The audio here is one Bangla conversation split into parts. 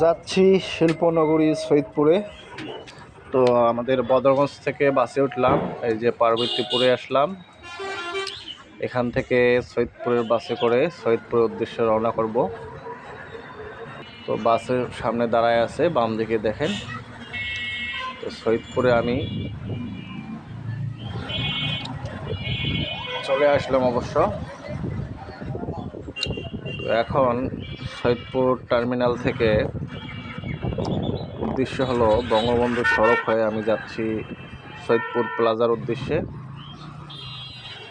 যাচ্ছি শিল্পনগরী সৈদপুরে তো আমাদের বদরগঞ্জ থেকে বাসে উঠলাম, এই যে পার্বতীপুরে আসলাম। এখান থেকে সৈদপুরের বাসে করে সৈয়দপুরের উদ্দেশ্যে রওনা করব। তো বাসের সামনে দাঁড়ায় আছে, বাম দিকে দেখেন। তো সৈয়দপুরে আমি চলে আসলাম অবশ্য। তো এখন সৈয়দপুর টার্মিনাল থেকে উদ্দেশ্য হলো বঙ্গবন্ধু সড়ক হয়ে আমি যাচ্ছি সৈয়দপুর প্লাজার উদ্দেশ্যে।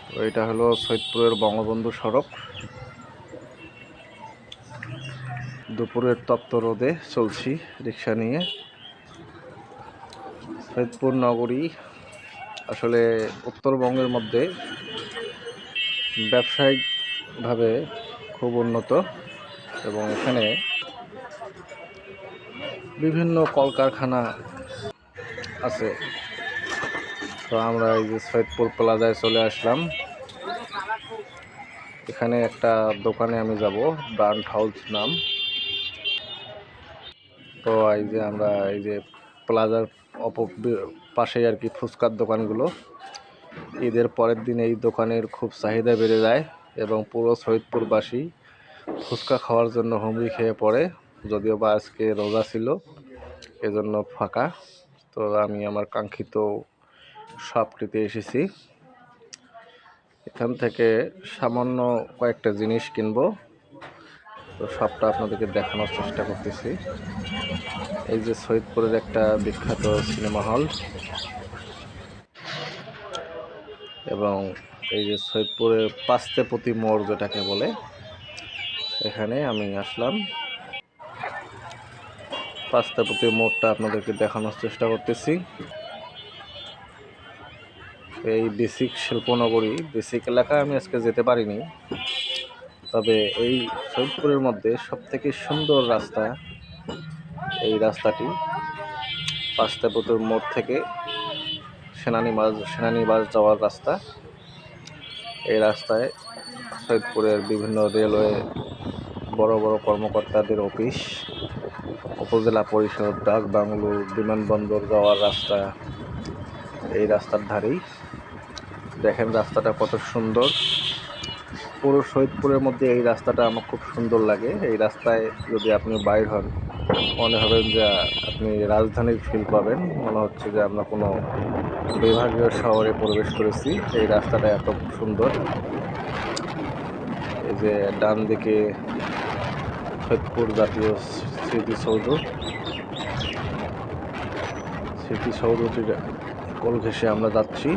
তো এটা হলো সৈয়দপুরের বঙ্গবন্ধু সড়ক। দুপুরের তপ্ত রোদে চলছি রিক্সা নিয়ে। সৈয়দপুর নগরী আসলে উত্তরবঙ্গের মধ্যে ব্যবসায়িকভাবে খুব উন্নত এবং এখানে বিভিন্ন কলকারখানা আছে। তো আমরা এই যে সৈয়দপুর প্লাজায় চলে আসলাম। এখানে একটা দোকানে আমি যাব, ব্রান্ড হাউস নাম। তো এই যে আমরা এই যে প্লাজার অপ পাশেই আর কি ফুচকার দোকানগুলো। ঈদের পরের দিন এই দোকানের খুব চাহিদা বেড়ে যায় এবং পুরো সৈয়দপুরবাসী ফুচকা খাওয়ার জন্য হুমড়ি খেয়ে পড়ে। যদিও বা আজকে রোজা ছিল, এজন্য ফাঁকা। তো আমি আমার কাঙ্ক্ষিত শপটিতে এসেছি। এখান থেকে সামান্য কয়েকটা জিনিস কিনবো। তো সবটা আপনাদেরকে দেখানোর চেষ্টা করতেছি। এই যে সৈয়দপুরের একটা বিখ্যাত সিনেমা হল। এবং এই যে সৈয়দপুরের পাস্তেপতি মোড় যেটাকে বলে, এখানে আমি আসলাম। পাস্তাপতি মোড়টা আপনাদেরকে দেখানোর চেষ্টা করতেছি। এই বেসিক শিল্পনগরী, বেসিক এলাকায় আমি আজকে যেতে পারিনি। তবে এই সৈদপুরের মধ্যে সবথেকে সুন্দর রাস্তা এই রাস্তাটি। পাস্তাপতির মোড় থেকে সেনানিবাস সেনানিবাস যাওয়ার রাস্তা। এই রাস্তায় সৈদপুরের বিভিন্ন রেলওয়ে, বড় বড় কর্মকর্তাদের অফিস উপজেলা পরিষদ ডাক বাংলো বিমানবন্দর যাওয়ার রাস্তা, এই রাস্তার ধারেই। দেখেন রাস্তাটা কত সুন্দর। পুরো সৈয়দপুরের মধ্যে এই রাস্তাটা আমার খুব সুন্দর লাগে। এই রাস্তায় যদি আপনি বাইর হন, মনে হবেন যে আপনি রাজধানীর ফিল পাবেন। মনে হচ্ছে যে আমরা কোনো বিভাগীয় শহরে প্রবেশ করেছি। এই রাস্তাটা এত সুন্দর। এই যে ডান দিকে সৈয়দপুর জাতীয় স্মৃতিসৌধ। স্মৃতিসৌধটির কোল ঘেসে আমরা যাচ্ছি।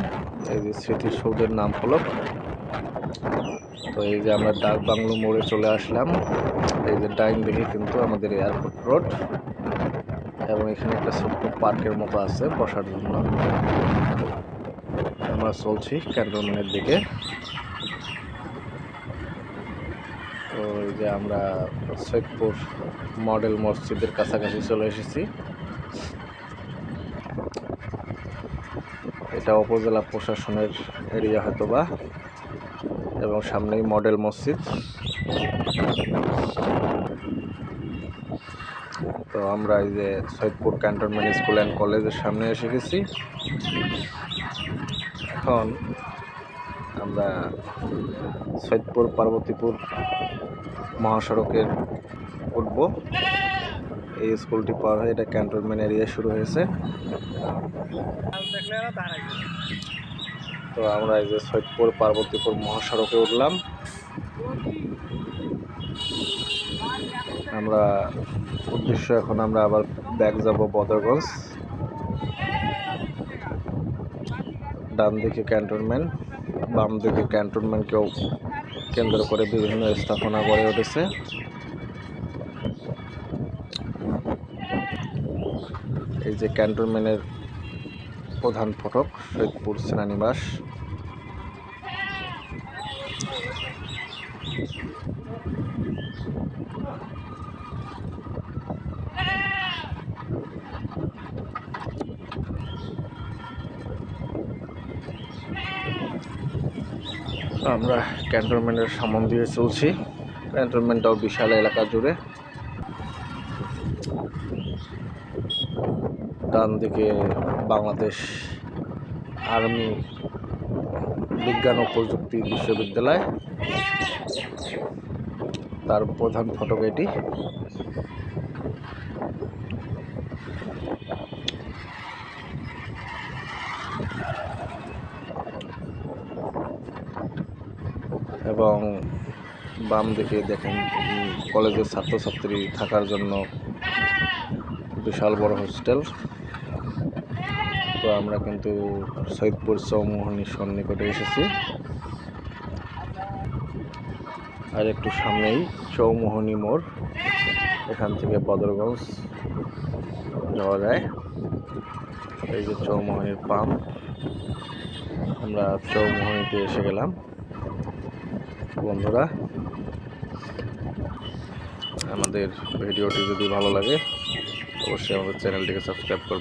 এই যে স্মৃতিসৌধের নাম ফলক তো এই যে আমরা ডাক বাংলো মোড়ে চলে আসলাম। এই যে ডাইন দিকে কিন্তু আমাদের এয়ারপোর্ট রোড। এবং এখানে একটা ছোট্ট পার্কের মতো আছে বসার জন্য। আমরা চলছি ক্যান্টনমেন্টের দিকে তো এই যে আমরা সৈয়দপুর মডেল মসজিদের কাছাকাছি চলে এসেছি। এটা উপজেলা প্রশাসনের এরিয়া হয়তো বা এবং সামনেই মডেল মসজিদ। তো আমরা এই যে সৈয়দপুর ক্যান্টনমেন্ট স্কুল অ্যান্ড কলেজের সামনে এসে গেছি। এখন আমরা সৈয়দপুর পার্বতীপুর মহাসড়কের উঠব। এই স্কুলটি পার হয়ে এটা ক্যান্টনমেন্ট এরিয়া শুরু হয়েছে। তো আমরা এই যে সৈয়দপুর, পার্বতীপুর মহাসড়কে উঠলাম। আমরা উদ্দেশ্য এখন আমরা আবার ব্যাক যাব বদরগঞ্জ। ডান দিকে ক্যান্টনমেন্ট বাম দিকে ক্যান্টনমেন্টকেও কেন্দ্র করে বিভিন্ন স্থাপনা গড়ে উঠেছে। এই যে ক্যান্টনমেন্টের প্রধান ফটক সৈদপুর সেনানিবাস। আমরা ক্যান্টনমেন্টের সামন দিয়ে চলছি। ক্যান্টনমেন্টটাও বিশাল এলাকা জুড়ে। ডান দিকে বাংলাদেশ আর্মি বিজ্ঞান ও প্রযুক্তি বিশ্ববিদ্যালয়। তার প্রধান ফটক এটি। এবং বাম দিকে দেখেন, কলেজের ছাত্রছাত্রী থাকার জন্য বিশাল বড় হোস্টেল। তো আমরা কিন্তু সৈয়দপুর চৌমোহনী সন্নিকটে এসেছি। আর একটু সামনেই চৌমোহনী মোড়। এখান থেকে বদরগঞ্জ যাওয়া যায়। এই যে চৌমোহনীর পাম্প, আমরা চৌমোহনীতে এসে গেলাম। বন্ধুরা আমাদের ভিডিওটি যদি ভালো লাগে অবশ্যই আমাদের চ্যানেলটিকে সাবস্ক্রাইব করবেন।